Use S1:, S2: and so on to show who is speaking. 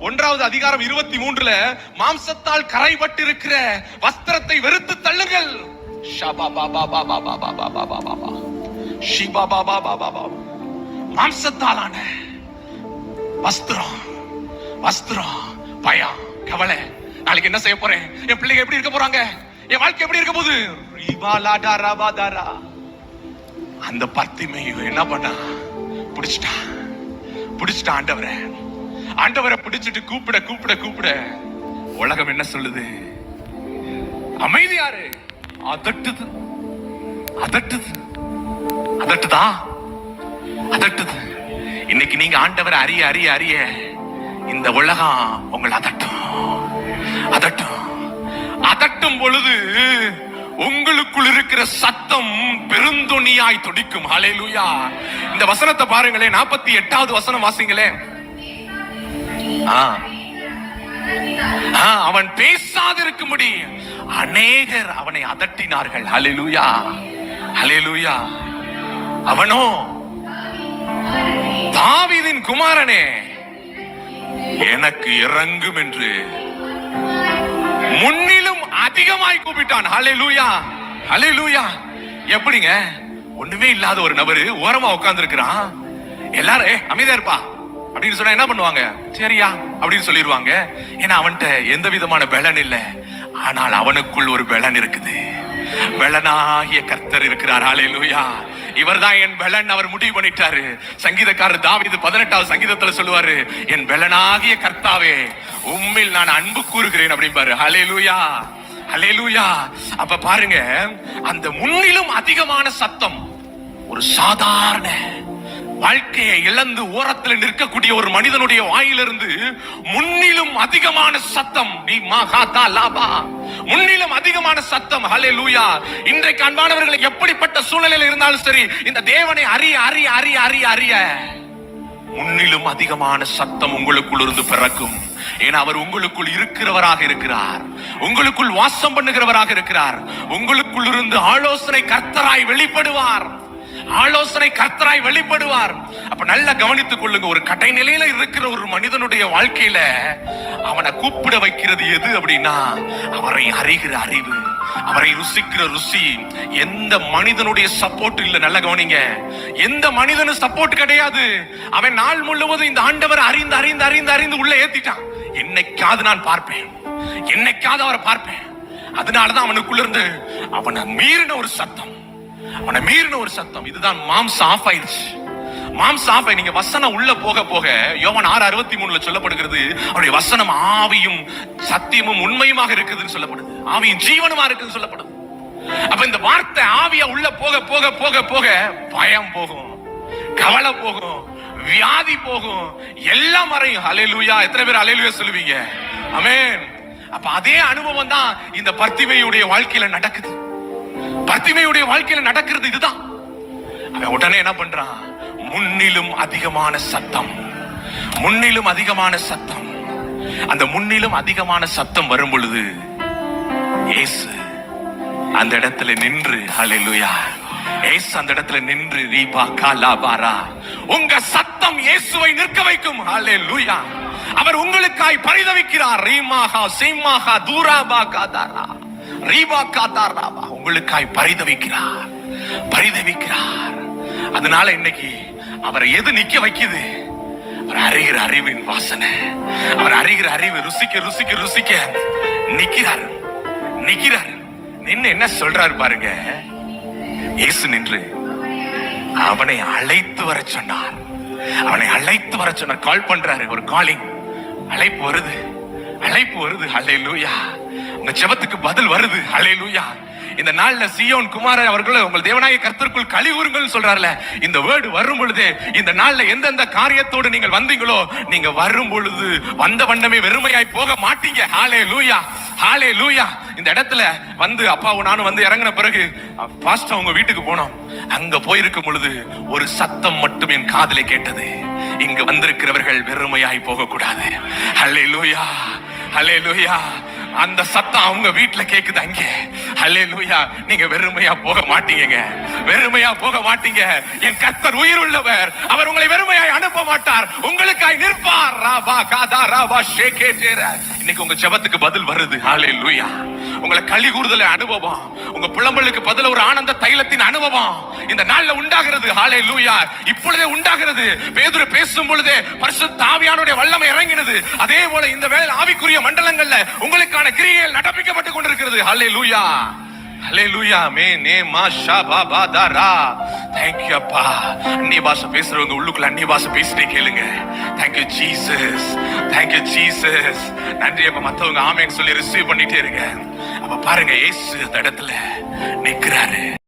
S1: ஒன்றாவது அதிகாரம் இருபத்தி மூன்றுல மாம்சத்தால் கரைபட்டிருக்கிற வஸ்திரத்தை வெறுத்து தள்ளுங்கள் மாம்சத்தாலான வஸ்திரம் வஸ்திரம் பயம் கவலை நாளைக்கு என்ன செய்ய போறேன் என் பிள்ளைங்க எப்படி இருக்க போறாங்க என் வாழ்க்கை எப்படி இருக்க போகுது அந்த பத்திமையும் என்ன பண்ணா பிடிச்சிட்டான் பிடிச்சிட்டான் ஆண்டவரை ஆண்டவரை பிடிச்சிட்டு கூப்பிட கூப்பிட கூப்பிட உலகம் என்ன சொல்லுது? அமைதியாரு. அதட்டுது. அதட்டுது. அதட்டுதா? அதட்டுது. இன்னைக்கு நீங்க ஆண்டவரை அறிய அறிய அறிய இந்த உலகம் உங்களை அதட்டும். அதட்டும். அதட்டும் பொழுது உங்களுக்குள் இருக்கிற சத்தம் பெருந்தொனியாய் துடிக்கும். லூயா இந்த வசனத்தை பாருங்களேன். நாற்பத்தி எட்டாவது வசனம் வாசிங்களேன். அவன் பேசாதிருக்கும்படி அநேகர் அவனை அதட்டினார்கள். ஹalleluya. ஹalleluya. அவனோ தாவிதின் குமாரனே எனக்கு இறங்கும் என்று முன்னிலும் அதிகமாய் கூப்பிட்டான். ஹalleluya. லூயா எப்படிங்க? ஒண்ணுமே இல்லாத ஒரு நபரு ஓரமா உட்கார்ந்து இருக்கிறான் எல்லாரும் அமைதியா இருப்பா. அப்படின்னு சொன்னா என்ன பண்ணுவாங்க? சரியா அப்படின்னு சொல்லிடுவாங்க ஏன்னா அவன்கிட்ட எந்த விதமான பலன் இல்ல. ஆனால் அவனுக்குள் ஒரு பலன் இருக்குது. பலனாகிய கர்த்தர் இருக்கிறார். ஹalleluya. இவர்தான் என் பலன். அவர் முடிவு பண்ணிட்டாரு. சங்கீதக்காரர் தாவிது பதினெட்டாவது சங்கீதத்துல சொல்லுவாரு என் பலனாகிய கர்த்தாவே உம்மில் நான் அன்பு கூறுகிறேன் அப்படிம்பாரு. ஹலே லூயா அப்ப பாருங்க அந்த முன்னிலும் அதிகமான சத்தம் ஒரு சாதாரண வாழ்க்கையை இழந்து ஓரத்தில் நிற்கக்கூடிய ஒரு மனிதனுடைய வாயிலிருந்து முன்னிலும் அதிகமான சத்தம் நீ லாபா முன்னிலும் அதிகமான சத்தம் ஹலே லூயா இன்றைக்கு அன்பானவர்கள் எப்படிப்பட்ட சூழ்நிலையில் இருந்தாலும் சரி இந்த தேவனை அறிய அறிய அறிய அறிய அறிய. முன்னிலும் அதிகமான சத்தம் உங்களுக்குள் இருந்து பிறக்கும். ஏன்னா அவர் உங்களுக்குள் இருக்கிறவராக இருக்கிறார். உங்களுக்குள் வாசம் பண்ணுகிறவராக இருக்கிறார். உங்களுக்குள் இருந்து ஆலோசனை கர்த்தராய் வெளிப்படுவார். ஆலோசனை கர்த்தராய் வெளிப்படுவார். அப்ப நல்லா கவனித்துக் கொள்ளுங்க ஒரு கடை நிலையில இருக்கிற ஒரு மனிதனுடைய வாழ்க்கையில அவனை கூப்பிட வைக்கிறது எது அப்படின்னா அவரை அறிகிற அறிவு அவரை ருசிக்கிற ருசி. எந்த மனிதனுடைய சப்போர்ட் இல்ல நல்ல கவனிங்க. எந்த மனிதனு சப்போர்ட் கிடையாது. அவன் நாள் முழுவதும் இந்த ஆண்டவர் அறிந்து அறிந்து அறிந்து அறிந்து உள்ள ஏத்திட்டான். என்னைக்காவது நான் பார்ப்பேன். என்னைக்காவது அவரை பார்ப்பேன். அதனாலதான் அவனுக்குள்ள இருந்து அவனை மீறின ஒரு சத்தம். அவனை மீறின ஒரு சத்தம். இதுதான் மாம்சம் ஆஃப் ஆயிடுச்சு மாம்சம் ஆஃப் நீங்க வசனம் உள்ள போக போக யோவன் ஆறு அறுபத்தி மூணுல சொல்லப்படுகிறது அவருடைய வசனம் ஆவியும் சத்தியமும் உண்மையுமாக இருக்குதுன்னு சொல்லப்படுது. ஆவியும் ஜீவனுமா இருக்குதுன்னு சொல்லப்படுது. அப்ப இந்த வார்த்தை ஆவியா உள்ள போக போக போக போக பயம் போகும் கவலை போகும் வியாதி போகும். எல்லாம் மறையும். அலையலூயா எத்தனை பேர் அலையலூயா சொல்லுவீங்க? அமேன் அப்ப அதே அனுபவம் தான் இந்த பர்த்திவையுடைய வாழ்க்கையில நடக்குது. பத்திமையுடைய வாழ்க்கையில நடக்கிறது இதுதான். அவன் உடனே என்ன பண்றான்? முன்னிலும் அதிகமான சத்தம். முன்னிலும் அதிகமான சத்தம். அந்த முன்னிலும் அதிகமான சத்தம் வரும் பொழுது ஏசு அந்த இடத்துல நின்று ஹalleluya ஏசு அந்த இடத்துல நின்று ரீபா காலா பாரா. உங்க சத்தம் இயேசுவை நிற்க வைக்கும் ஹalleluya அவர் உங்களுக்காய் பரிதவிக்கிறார். ரீமாகா சீமாகா தூராபா காதாரா ரீபா காதாராபா உங்களுக்காய் பரிதவிக்கிறார். பரிதவிக்கிறார். அதனால இன்னைக்கு அவரை எது நிக்க வைக்குது? அவர் அறிகிற அறிவின் வாசனை. அவர் அறிகிற அறிவு ருசிக்க ருசிக்க ருசிக்க நிக்கிறார். நிக்கிறார். நின்னு என்ன சொல்றாரு பாருங்க. இயேசு நின்று அவனை அழைத்து வர சொன்னார். அவனை அழைத்து வர சொன்னார். கால் பண்றாரு. ஒரு காலிங். அழைப்பு வருது. அழைப்பு வருது. அலை லூயா உங்க ஜெபத்துக்கு பதில் வருது. அலையலூயா லூயா இந்த நாள்ல சியோன் குமார அவர்கள் உங்கள் தேவநாயக கர்த்தருக்குள் கழிவுறுங்கள் சொல்றாருல. இந்த வேர்டு வரும் பொழுது இந்த நாள்ல எந்தெந்த காரியத்தோடு நீங்கள் வந்தீங்களோ நீங்க வரும் பொழுது வந்த வண்ணமே வெறுமையாய் போக மாட்டீங்க. ஹாலே லூயா ஹாலே லூயா இந்த இடத்துல வந்து அப்பாவும் நானும் வந்து இறங்கின பிறகு பாஸ்ட் அவங்க வீட்டுக்கு போனோம். அங்க போயிருக்கும் பொழுது ஒரு சத்தம் மட்டும் என் காதிலே கேட்டது. இங்கு வந்திருக்கிறவர்கள் வெறுமையாய் போக கூடாது ஹலே லூயா ஹலே லூயா அந்த சத்தம் அவங்க வீட்டுல கேக்குது அங்க. அல்லே லூயா நீங்க வெறுமையா போக மாட்டீங்க வெறுமையா போக மாட்டீங்க. என் கத்தர் உயிர் உள்ளவர் அவர் உங்களை வெறுமையாய் அனுப்ப மாட்டார். உங்களுக்காய் நிற்பார். ராபா காதா ரா வா ஷேகே ஜேர. இன்னைக்கு உங்க ஜெபத்துக்கு பதில் வருது. ஹalleluya. உங்களை களி கூறுதல அனுபவம். உங்க புலம்பலுக்கு பதில் ஒரு ஆனந்த தைலத்தின் அனுபவம். இந்த நாள்ல உண்டாகிறது. லூயா இப்பொழுதே உண்டாகிறது. பேதுரு பேசும் பொழுதே பரிசுத்த தாவியானுடைய வல்லமை இறங்கினது. அதே போல இந்த வேலை ஆவிக்குரிய மண்டலங்கள்ல உங்களுக்கான கிரியைகள் நடப்பிக்கப்பட்டுக் கொண்டிருக்கிறது. ஹalleluya ஹalleluya மே நே மா ஷா பா பா தா ரா. Thank you அப்பா. அன்னி பாஷை பேசுறவங்க உள்ளுக்குள்ள அன்னி பாஷை பேசிட்டே கேளுங்க. Thank you Jesus thank you Jesus நன்றி அப்பா. மத்தவங்க ஆமென் சொல்லி ரிசீவ் பண்ணிட்டே இருங்க. அப்ப பாருங்க இயேசு தடத்துல இடத்துல நிக்கிறாரு